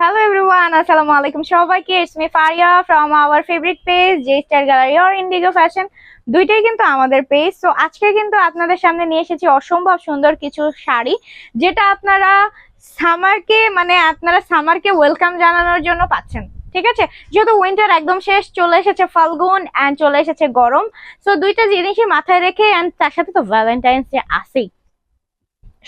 Hello everyone, Assalamu alaikum. সবাইকে it's me Faria from our favorite page J Star Gallery or Indigo Fashion দুইটাই কিন্তু আমাদের page তো আজকে কিন্তু আপনাদের সামনে নিয়ে এসেছি অসম্ভব সুন্দর কিছু শাড়ি যেটা আপনারা সামারকে মানে আপনারা সামারকে ওয়েলকাম জানানোর জন্য পাচ্ছেন। ঠিক আছে? যেহেতু উইন্টার একদম শেষ চলে এসেছে ফাল্গুন অ্যান্ড চলে এসেছে গরম। সো দুইটা জিনিসই মাথায় রেখে অ্যান্ড তার সাথে তো ভ্যালেন্টাইন্স ডে আসেই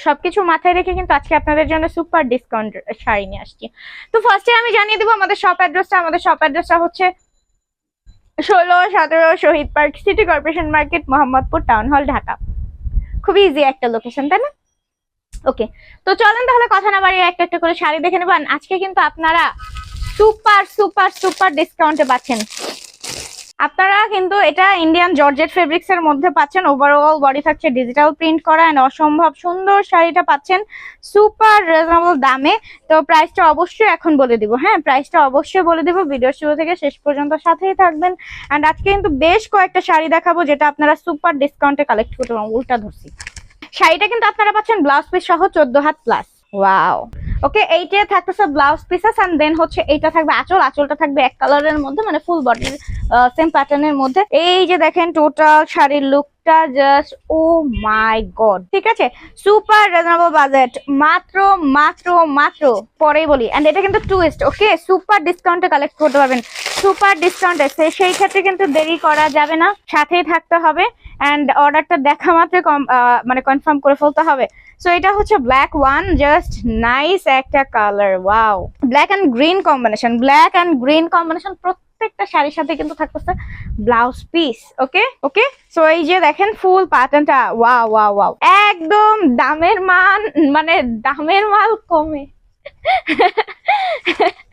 সবকিছু মাথায় রেখে কিন্তু আজকে আপনাদের জন্য সুপার ডিসকাউন্ট শাড়ি নিয়ে আসছি। তো ফার্স্টে আমি জানিয়ে দেবো, আমাদের শপ অ্যাড্রেসটা আমাদের শপ অ্যাড্রেসটা হচ্ছে ষোলো, সতেরো Shahid park city corporation market Mohammadpur town hall Dhaka. খুবই ইজি একটা লোকেশন তাই না? ওকে তো চলেন তাহলে কথা না বাড়িয়ে একটা একটা করে শাড়ি দেখে নেবেন আজকে কিন্তু আপনারা সুপার সুপার সুপার ডিসকাউন্টে পাচ্ছেন। আপনারা কিন্তু এটা ইন্ডিয়ান জর্জেট ফেব্রিক্স এর মধ্যে পাচ্ছেন। ওভারঅল বডি থাকছে ডিজিটাল প্রিন্ট করা এন্ড অসম্ভব সুন্দর শাড়িটা পাচ্ছেন। সুপার রিজনেবল দামে। তো প্রাইসটা অবশ্যই এখন বলে দিব। হ্যাঁ প্রাইসটা অবশ্যই বলে দিব। ভিডিও শুরু থেকে শেষ পর্যন্ত সাথেই থাকবেন। এন্ড আজকে কিন্তু বেশ কয়েকটা শাড়ি দেখাবো যেটা আপনারা সুপার ডিসকাউন্টে কালেক্ট করতে পারেন উল্টা ধরছি। শাড়িটা কিন্তু আপনারা পাচ্ছেন ব্লাউজ পিস সহ চোদ্দ হাত প্লাস ওয়াও ওকে, এইটা থাকতেছে ব্লাউজ পিসেস এন্ড দেন হচ্ছে এইটা থাকবে আঁচল। আঁচলটা থাকবে এক কালারের মধ্যে মানে ফুল বডির সেম প্যাটার্নের মধ্যে। এই যে দেখেন টোটাল শাড়ির লুকটা জাস্ট ও মাই গড ঠিক আছে? সুপার বাজেট মাত্র মাত্র মাত্র বলি। এটা কিন্তু ওকে সুপার ডিসকাউন্টে কালেক্ট করতে সুপার ডিসকাউন্টে সেই ক্ষেত্রে কিন্তু দেরি করা যাবে না। সাথেই থাকতে হবে। এন্ড অর্ডারটা দেখা মাত্র মানে কনফার্ম করে ফেলতে হবে। সো এটা হচ্ছে ব্ল্যাক ওয়ান জাস্ট নাইস একটা colour wow black and green combination black and green combination প্রত্যেকটা শাড়ির সাথে কিন্তু থাকতেছে blouse piece okay okay so এই যে দেখেন ফুল প্যাটার্নটা ওয়াও ওয়াও ওয়াও একদম দামের মান মানে দামের মাল কমে।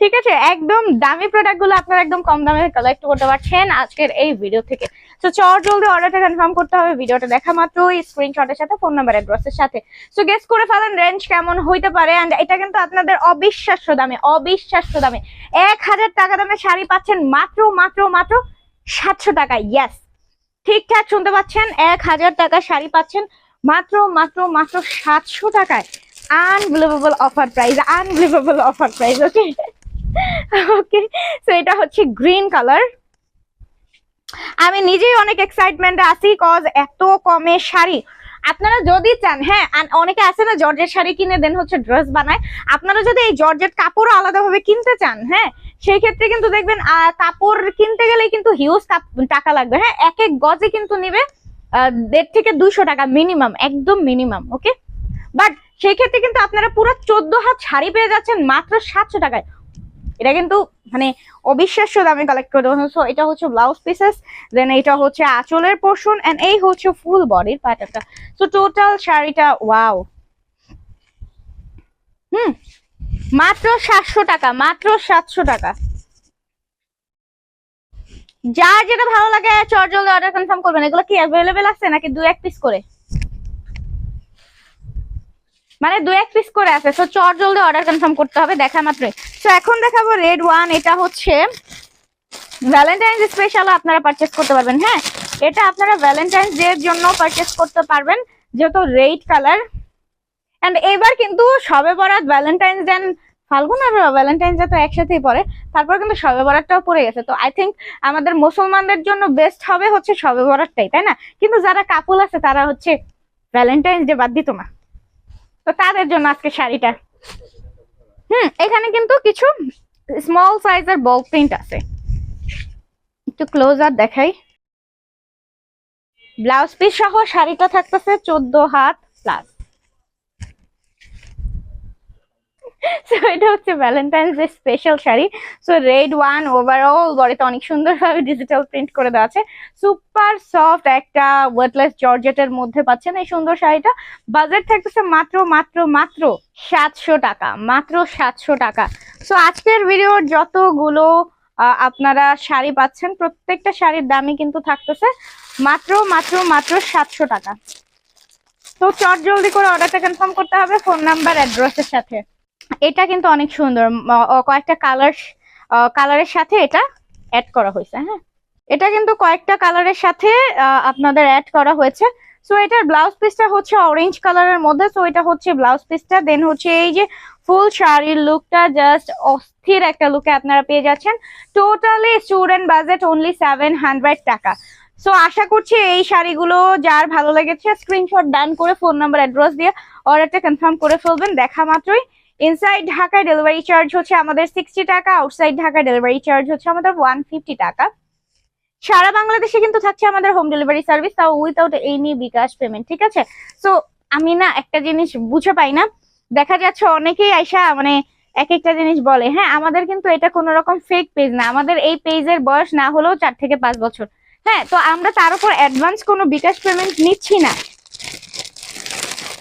ঠিক আছে, একদম দামি প্রোডাক্টগুলো আপনারা একদম কম দামে কালেক্ট করতে পারছেন আজকের এই ভিডিও থেকে। তো চট জলদি অর্ডারটা কনফার্ম করতে হবে, ভিডিওটা দেখা মাত্রই স্ক্রিনশটের সাথে ফোন নাম্বার অ্যাড্রেসের সাথে। সো গেস করে ফেলেন রেঞ্জ কেমন হইতে পারে এন্ড এটা কিন্তু আপনাদের অবিশ্বাস্য দামে অবিশ্বাস্য দামে। এক হাজার টাকা দামে শাড়ি পাচ্ছেন মাত্র মাত্র মাত্র সাতশো টাকা ইয়েস ঠিকঠাক শুনতে পাচ্ছেন, এক হাজার টাকা শাড়ি পাচ্ছেন মাত্র মাত্র মাত্র সাতশো টাকায়। Unbelievable offer price unbelievable offer price okay okay so এটা হচ্ছে গ্রিন কালার আমি নিজেই অনেক এক্সাইটমেন্টে আছি কজ এত কমে শাড়ি। আপনারা যদি চান হ্যাঁ অনেকে আছে না জর্জেট শাড়ি কিনে দেন, হচ্ছে ড্রেস বানায়। আপনারা যদি এই জর্জেট কাপড়ও আলাদাভাবে কিনতে চান হ্যাঁ সেই ক্ষেত্রে কিন্তু দেখবেন কাপড় কিনতে গেলে কিন্তু হিউজ টাকা লাগবে হ্যাঁ এক এক গজে কিন্তু নিবে দেড় থেকে দুইশো টাকা মিনিমাম একদম মিনিমাম ওকে বাট সেই ক্ষেত্রে কিন্তু আপনারা পুরো চোদ্দ হাত শাড়ি পেয়ে যাচ্ছেন মাত্র সাতশো টাকায়। এটা কিন্তু মানে অবিশ্বাস্য দামে কালেক্ট করে দেওয়া। সো এটা হচ্ছে ব্লাউজ পিসেস দেন এটা হচ্ছে আঁচলের পোর্শন এন্ড এই হচ্ছে ফুল বডির প্যাটার্নটা সো টোটাল শাড়িটা ওয়াও হুম, মাত্র সাতশো টাকা, মাত্র সাতশো টাকা। যার যেটা ভালো লাগে চট জলদি অর্ডার কনফার্ম করবেন। এগুলো কি অ্যাভেলেবেল আছে, নাকি দু এক পিস করে? মানে দু এক পিস করে আছে। তো চট জলদি অর্ডার কনফার্ম করতে হবে, দেখা মাত্রই। তো এখন দেখাবো রেড ওয়ান এটা হচ্ছে ভ্যালেন্টাইন্স স্পেশাল আপনারা পারচেস করতে পারবেন হ্যাঁ? এটা আপনারা ভ্যালেন্টাইন্স ডে এর জন্য পারচেস করতে পারবেন, যেহেতু রেড কালার এন্ড এবার কিন্তু সবে বরাত ভ্যালেন্টাইন্স ডে ফাল্গুন আর ভ্যালেন্টাইন্স ডে তো একসাথেই পড়ে, তারপর কিন্তু সবে বরাতটাও পড়ে গেছে। তো আই থিঙ্ক আমাদের মুসলমানদের জন্য বেস্ট হবে হচ্ছে সবে বরাতটাই, তাই না? কিন্তু যারা কাপুল আছে, তারা হচ্ছে ভ্যালেন্টাইন্স ডে বাদ দিত না। তো তাদের জন্য আজকে শাড়িটা। হুম, এখানে কিন্তু কিছু স্মল সাইজের বল প্রিন্ট আছে। একটু ক্লোজ আর দেখাই। ব্লাউজ পিস সহ শাড়িটা থাকতেছে চোদ্দ হাত প্লাস সো এটা হচ্ছে Valentine's Day special sari. So red one overall বডিতে অনেক সুন্দরভাবে ডিজিটাল প্রিন্ট করে দেওয়া আছে। সুপার সফট একটা ওয়েটলেস জর্জেটের মধ্যে পাচ্ছেন এই সুন্দর শাড়িটা। বাজেট থাকতেছে মাত্র মাত্র মাত্র সাতশো টাকা, মাত্র সাতশো টাকা। সো আজকের ভিডিওর যতগুলো আপনারা শাড়ি পাচ্ছেন, প্রত্যেকটা শাড়ির দামই কিন্তু থাকতেছে মাত্র মাত্র মাত্র সাতশো টাকা। তো চট জলদি করে অর্ডারটা কনফার্ম করতে হবে ফোন নাম্বার অ্যাড্রেসের সাথে। এটা কিন্তু অনেক সুন্দর। কয়েকটা কালার কালারের সাথে এটা অ্যাড করা হয়েছে হ্যাঁ? এটা কিন্তু কয়েকটা কালারের সাথে আপনাদের অ্যাড করা হয়েছে। সো এটার ব্লাউজ পিসটা হচ্ছে অরেঞ্জ কালারের মধ্যে সো এটা হচ্ছে ব্লাউজ পিসটা দেন হচ্ছে এই যে ফুল শাড়ির লুকটা জাস্ট অস্থির একটা লুকে আপনারা পেয়ে যাচ্ছেন। Totally student budget only seven hundred taka. So আশা করছি এই শাড়িগুলো যার ভালো লেগেছে স্ক্রিনশট ডান করে ফোন নাম্বার অ্যাড্রেস দিয়ে অর্ডারটা কনফার্ম করে ফেলবেন। দেখা মাত্রই। ইনসাইড ঢাকায় ডেলিভারি চার্জ হচ্ছে আমাদের সিক্সটি টাকা আউটসাইড ঢাকা ডেলিভারি চার্জ হচ্ছে আমাদের ওয়ান ফিফটি টাকা। সারা বাংলাদেশে কিন্তু থাকছে আমাদের হোম ডেলিভারি সার্ভিস তাও উইথাউট এনি বিকাশ পেমেন্ট ঠিক আছে? সো আমি না একটা জিনিস বুঝে পাই না। দেখা যাচ্ছে অনেকেই আইসা মানে এক একটা জিনিস বলে হ্যাঁ আমাদের কিন্তু এটা কোনো রকম ফেক পেজ না। আমাদের এই পেজের বয়স না হলেও চার থেকে পাঁচ বছর। হ্যাঁ তো আমরা তার উপর অ্যাডভান্স কোনো বিকাশ পেমেন্ট নিচ্ছি না।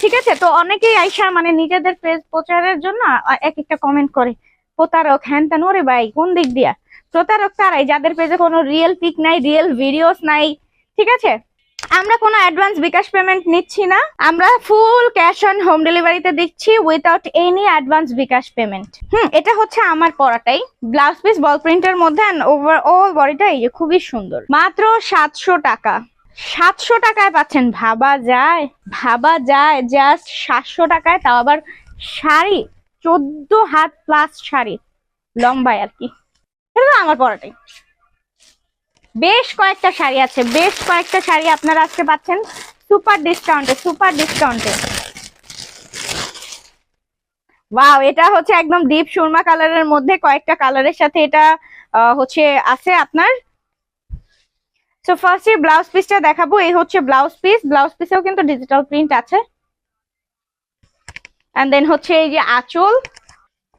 ঠিক আছে? তো অনেকেই আইসা মানে নিজেদের পেজ প্রচারের জন্য এক একটা কমেন্ট করে। প্রতারক, হ্যান ত্যান, ওরে ভাই, কোন দিক দিয়া? প্রতারক তারাই, যাদের পেজে কোনো রিয়েল পিক নাই রিয়েল ভিডিওস নাই, ঠিক আছে? আমরা কোনো অ্যাডভান্স বিকাশ পেমেন্ট নিচ্ছি না। আমরা ফুল ক্যাশ অন হোম ডেলিভারিতে দিচ্ছি without any advance bKash payment hmm, এটা হচ্ছে আমার পরাটাই ব্লাউজ পিস বল প্রিন্টের মধ্যে ওভার অল বডিটা এই যে খুবই সুন্দর। মাত্র সাতশো টাকা। সাতশো টাকায় পাচ্ছেন। ভাবা যায় ভাবা যায় জাস্ট সাতশো টাকায়, তাও আবার শাড়ি, চোদ্দ হাত প্লাস শাড়ি। লম্বায় আর কি। এটা আমার পরাটাই। বেশ কয়েকটা শাড়ি আছে, বেশ কয়েকটা শাড়ি আপনারা আজকে পাচ্ছেন। সুপার ডিসকাউন্টে সুপার ডিসকাউন্টে ওয়াও এটা হচ্ছে একদম ডিপ সুরমা কালারের মধ্যে কয়েকটা কালারের সাথে এটা হচ্ছে আছে আপনার। সো ফার্স্ট ফার্স্টে ব্লাউজ পিসটা দেখাবো। এই হচ্ছে ব্লাউজ পিস ব্লাউজ পিসেও কিন্তু ডিজিটাল প্রিন্ট আছে। এন্ড দেন হচ্ছে এই যে আঁচল।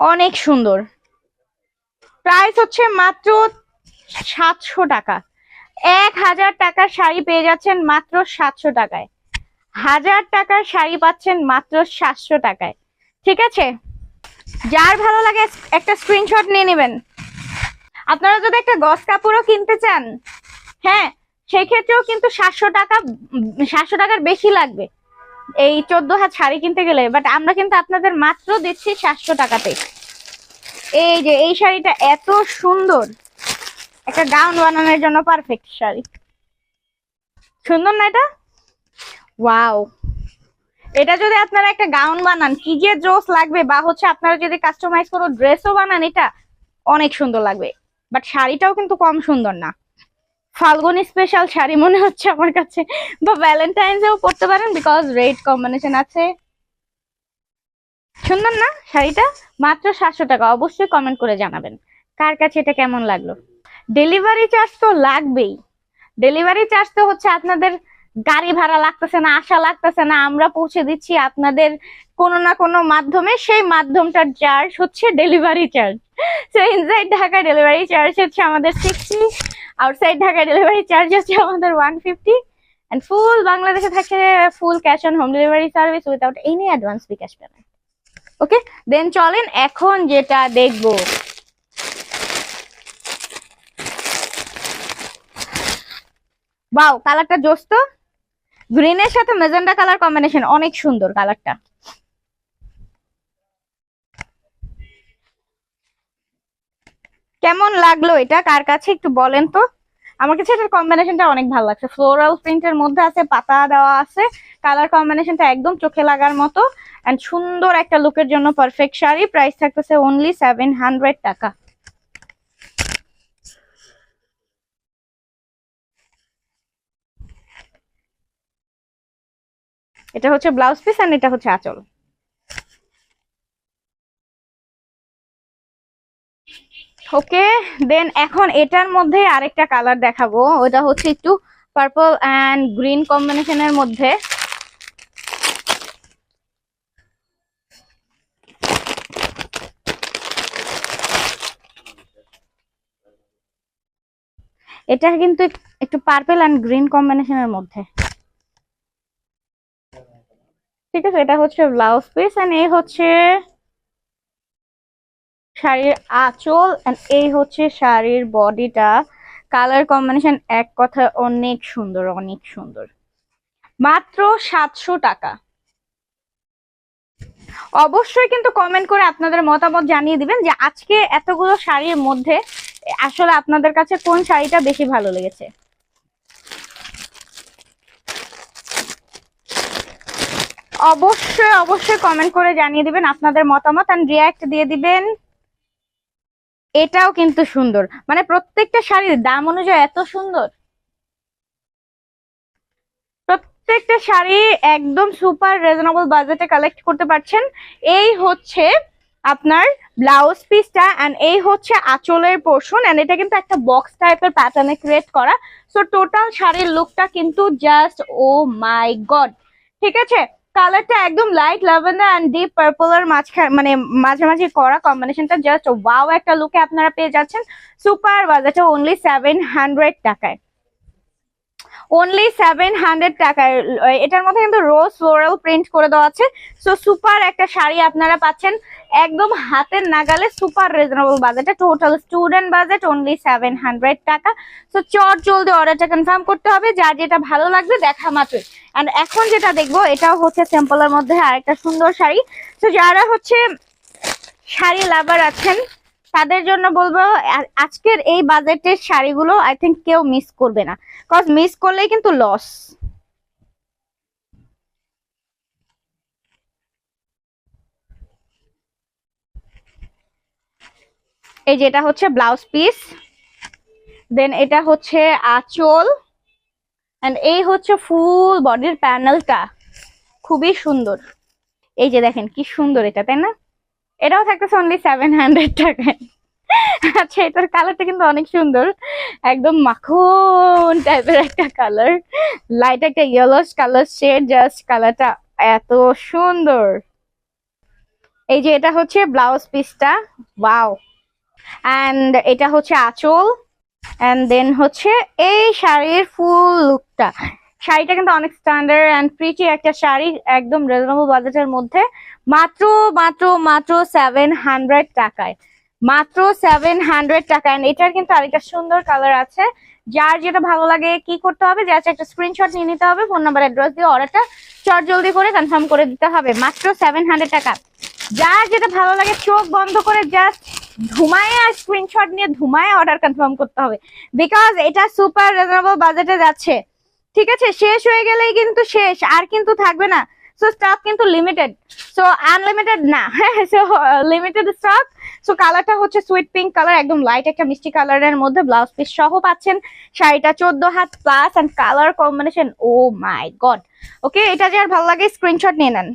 অনেক সুন্দর। প্রাইস হচ্ছে মাত্র সাতশো টাকা। এক হাজার টাকার শাড়ি পেয়ে যাচ্ছেন মাত্র সাতশো টাকায়। হাজার টাকার শাড়ি পাচ্ছেন মাত্র সাতশো টাকায়। ঠিক আছে? যার ভালো লাগে একটা স্ক্রিনশট নিয়ে নেবেন। আপনারা যদি একটা গস কাপড়ও কিনতে চান হ্যাঁ সেই ক্ষেত্রেও কিন্তু সাতশো টাকা, সাতশো টাকার বেশি লাগবে। এই চোদ্দ হাত শাড়ি কিনতে গেলে বাট আমরা কিন্তু আপনাদের মাত্র দিচ্ছি সাতশো টাকাতে এই যে, এই শাড়িটা এত সুন্দর। একটা গাউন বানানোর জন্য পারফেক্ট শাড়ি। সুন্দর না এটা? ওয়াও এটা যদি আপনারা একটা গাউন বানান, কি যে জোস লাগবে, বা হচ্ছে আপনারা যদি কাস্টমাইজ কোনো ড্রেসও বানান, এটা অনেক সুন্দর লাগবে। বাট শাড়িটাও কিন্তু কম সুন্দর না। ফাল্গুনি স্পেশাল শাড়ি মনে হচ্ছে আমার কাছে। বা ভ্যালেন্টাইন্সেও পড়তে পারেন বিকজ রেড কম্বিনেশন আছে। সুন্দর না শাড়িটা? মাত্র সাতশো টাকা। অবশ্যই কমেন্ট করে জানাবেন। কার কাছে এটা কেমন লাগল? ডেলিভারি চার্জ তো লাগবেই। ডেলিভারি চার্জ তো হচ্ছে আপনাদের গাড়ি ভাড়া লাগতেছে না, আসা লাগতেছে না। আমরা পৌঁছে দিচ্ছি আপনাদের কোনো না কোনো মাধ্যমে। সেই মাধ্যমটার চার্জ হচ্ছে delivery charge so inside Dhaka delivery charge হচ্ছে আমাদের sixty outside Dhaka delivery charge হচ্ছে আমাদের ওয়ান ফিফটি অ্যান্ড ফুল বাংলাদেশে থাকে full cash on home delivery service without any advance bKash payment okay then চলেন এখন যেটা দেখব। বাও কালারটা জোস তো গ্রিনের সাথে মেজেন্ডা কালার কম্বিনেশন অনেক সুন্দর কালারটা কেমন লাগল এটা? কার কাছে? একটু বলেন তো। আমার কাছে এটার কম্বিনেশনটা অনেক ভালো লাগছে। ফ্লোরাল প্রিন্টের মধ্যে আছে, পাতা দেওয়া আছে। কালার কম্বিনেশনটা একদম চোখে লাগার মতো। এন্ড সুন্দর একটা লুকের জন্য পারফেক্ট শাড়ি। প্রাইস থাকতেছে অনলি সেভেন হান্ড্রেড টাকা। এটা হচ্ছে ব্লাউজ পিস এন্ড এটা হচ্ছে আঁচল। ওকে দেন এখন এটার মধ্যে আরেকটা কালার দেখাবো। ওটা হচ্ছে একটু পার্পল অ্যান্ড গ্রিন কম্বিনেশনের মধ্যে। এটা কিন্তু একটু পার্পল অ্যান্ড গ্রিন কম্বিনেশনের মধ্যে। ঠিক আছে, এটা হচ্ছে ব্লাউজ পিস এন্ড এ হচ্ছে শাড়ির আঁচল এই হচ্ছে শাড়ির বডিটা কালার কম্বিনেশন এক কথা অনেক সুন্দর অনেক সুন্দর। মাত্র সাতশো টাকা। অবশ্যই কিন্তু কমেন্ট করে আপনাদের মতামত জানিয়ে দিবেন যে আজকে এতগুলো শাড়ির মধ্যে আসলে আপনাদের কাছে কোন শাড়িটা বেশি ভালো লেগেছে। অবশ্যই অবশ্যই কমেন্ট করে জানিয়ে দিবেন আপনাদের মতামত অ্যান্ড রিয়াক্ট দিয়ে দিবেন। এটাও কিন্তু সুন্দর। মানে প্রত্যেকটা শাড়ির দাম অনুযায়ী এত সুন্দর। প্রত্যেকটা শাড়ি একদম সুপার রিজনেবল বাজেটে কালেক্ট করতে পারছেন। এই হচ্ছে আপনার ব্লাউজ পিসটা অ্যান্ড এই হচ্ছে আঁচলের পোর্শন এন্ড এটা কিন্তু একটা বক্স টাইপের প্যাটার্নে ক্রিয়েট করা। সো টোটাল শাড়ির লুকটা কিন্তু জাস্ট ও মাই গড ঠিক আছে? কালারটা একদম light lavender and deep purple এর মাঝখানে মানে মাঝামাঝি করা কম্বিনেশনটা জাস্ট ওয়াও একটা লুকে আপনারা পেয়ে যাচ্ছেন। সুপার বাজেটে অনলি সেভেন হান্ড্রেড টাকায়। অনলি সেভেন হান্ড্রেড টাকায় এটার মধ্যে কিন্তু রোজ ফ্লোরাল প্রিন্ট করে দেওয়া আছে। সো সুপার একটা শাড়ি আপনারা পাচ্ছেন একদম হাতের নাগালে সুপার রিজনেবল বাজেটে total student budget only seven hundred taka. So চট জলদি অর্ডারটা কনফার্ম করতে হবে। যার যেটা ভালো লাগবে দেখা মাত্রই। অ্যান্ড এখন যেটা দেখব, এটাও হচ্ছে সিম্পলের মধ্যে আরেকটা সুন্দর শাড়ি। তো যারা হচ্ছে শাড়ি লাভার আছেন তাদের জন্য বলব আজকের এই বাজেটের শাড়িগুলো আই থিঙ্ক কেউ মিস করবে না। কজ মিস করলেই কিন্তু লস এই যে এটা হচ্ছে ব্লাউজ পিস দেন এটা হচ্ছে আঁচল। এন্ড এই হচ্ছে ফুল বডির প্যানেলটা খুবই সুন্দর। এই যে দেখেন কি সুন্দর এটা, তাই না? এটাও থাকতেছে অনলি সেভেন হান্ড্রেড টাকায় আচ্ছা এটার কালারটা কিন্তু অনেক সুন্দর। একদম মাখন টাইপের একটা কালার লাইট একটা ইয়েলো কালার শেড জাস্ট কালারটা এত সুন্দর। এই যে এটা হচ্ছে ব্লাউজ পিসটা ওয়াও অ্যান্ড এটা হচ্ছে আঁচল। অ্যান্ড দেন হচ্ছে এই শাড়ির ফুল লুকটা শাড়িটা কিন্তু অনেক স্ট্যান্ডার্ড অ্যান্ড প্রিটি একটা শাড়ি, একদম রিজনেবল বাজেটের মধ্যে। মাত্র মাত্র মাত্র সেভেন হান্ড্রেড টাকায়। মাত্র সেভেন হান্ড্রেড টাকা এটার কিন্তু আরেকটা সুন্দর কালার আছে। যার যেটা ভালো লাগে কি করতে হবে জাস্ট একটা স্ক্রিনশট নিয়ে নিতে হবে ফোন নাম্বার অ্যাড্রেস দিয়ে অর্ডারটা চট জলদি করে কনফার্ম করে দিতে হবে। মাত্র সেভেন হান্ড্রেড টাকা। যার যেটা ভালো লাগে, চোখ বন্ধ করে জাস্ট ধুমায় আর স্ক্রিনশট নিয়ে ধুমায় অর্ডার কনফার্ম করতে হবে। বিকজ এটা সুপার রিজনেবল বাজেটে যাচ্ছে। ঠিক আছে? শেষ হয়ে গেলেই কিন্তু শেষ। আর কিন্তু থাকবে না। সো স্টক কিন্তু লিমিটেড সো আনলিমিটেড না। হ্যাঁ সো লিমিটেড স্টক সো কালারটা হচ্ছে সুইট পিঙ্ক কালার একদম লাইট একটা মিষ্টি কালারের মধ্যে ব্লাউজ পিস সহ পাচ্ছেন। শাড়িটা চোদ্দ হাত plus and colour combination oh my god okay এটা যার ভালো লাগে স্ক্রিনশট নিয়ে নেন।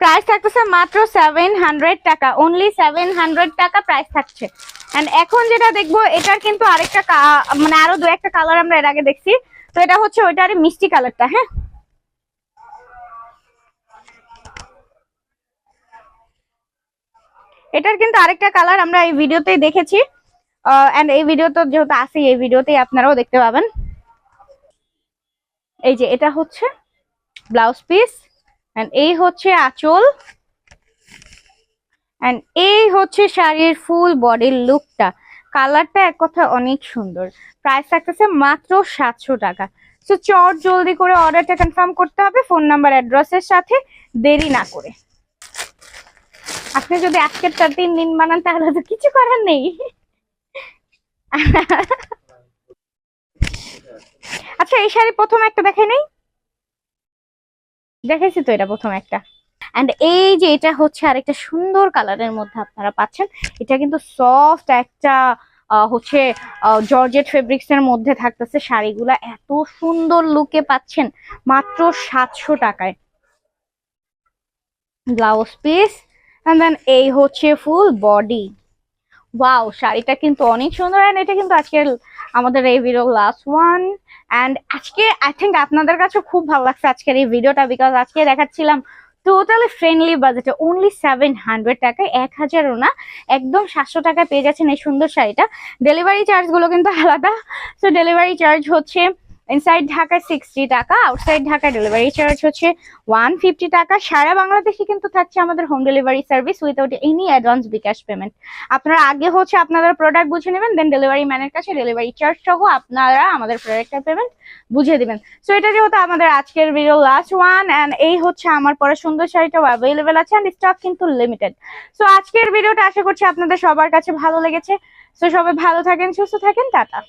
প্রাইস থাকতেছে মাত্র seven hundred taka. Only seven hundred taka price থাকছে। এন্ড এখন যেটা দেখব, এটার কিন্তু আরেকটা মানে আরও দু একটা কালার আমরা এর আগে দেখছি। তো এটা হচ্ছে ওইটার মিষ্টি কালারটা হ্যাঁ? এটার কিন্তু আরেকটা কালার আমরা এই ভিডিওতেই দেখেছি। এই ভিডিও তো যেহেতু আছে, এই ভিডিওতেই আপনারাও দেখতে পাবেন। এই যে এটা হচ্ছে ব্লাউজ পিস এন্ড এই হচ্ছে আঁচল এন্ড এই হচ্ছে শাড়ির ফুল বডির লুকটা কালারটা এক কথা অনেক সুন্দর। প্রাইস থাকতেছে মাত্র সাতশো টাকা। সো চট জলদি করে অর্ডারটা কনফার্ম করতে হবে ফোন নাম্বার অ্যাড্রেসের সাথে দেরি না করে। আপনি যদি আজকের তিন দিন বানান, তাহলে তো কিছু করার নেই। আচ্ছা এই শাড়ি প্রথম একটা দেখে নেই? দেখেছি তো এটা প্রথম একটা। অ্যান্ড এই যে এটা হচ্ছে আরেকটা সুন্দর কালারের মধ্যে আপনারা পাচ্ছেন। এটা কিন্তু সফট একটা হচ্ছে জর্জেট ফেব্রিক্স এর মধ্যে থাকতেছে শাড়িগুলা। এত সুন্দর লুকে পাচ্ছেন। মাত্র সাতশো টাকায়। ব্লাউজ পিস এন্ড দেন এই হচ্ছে ফুল বডি ওয়াও শাড়িটা কিন্তু অনেক সুন্দর এন্ড এটা কিন্তু আজকের আমাদের এই ভিডিও লাস্ট ওয়ান এন্ড আজকে আই থিঙ্ক আপনাদের কাছে খুব ভালো লাগছে আজকের এই ভিডিওটা বিকজ আজকে দেখাচ্ছিলাম টোটালি ফ্রেন্ডলি বাজেটে অনলি সেভেন হান্ড্রেড টাকায়, এক হাজারও না, একদম সাতশো টাকায় পেয়ে যাচ্ছেন এই সুন্দর শাড়িটা। ডেলিভারি চার্জগুলো কিন্তু আলাদা। সো ডেলিভারি চার্জ হচ্ছে inside Dhaka sixty taka outside Dhaka delivery charge হচ্ছে ওয়ান ফিফটি টাকা। সারা বাংলাদেশে কিন্তু থাকছে আমাদের home delivery service without any advance bKash payment আপনারা আগে হচ্ছে আপনাদের প্রোডাক্ট বুঝে নেবেন দেন ডেলিভারি ম্যানের কাছে ডেলিভারি চার্জ সহ আপনারা আমাদের প্রোডাক্টের পেমেন্ট বুঝিয়ে দেবেন। সো এটা যেহেতু আমাদের আজকের ভিডিও লাস্ট ওয়ান অ্যান্ড এই হচ্ছে আমার পরে সুন্দর শাড়িটাও অ্যাভেলেবেল আছে অ্যান্ড স্টক কিন্তু লিমিটেড সো আজকের ভিডিওটা আশা করছি আপনাদের সবার কাছে ভালো লেগেছে। সো সবাই ভালো থাকেন, সুস্থ থাকেন, টাটা।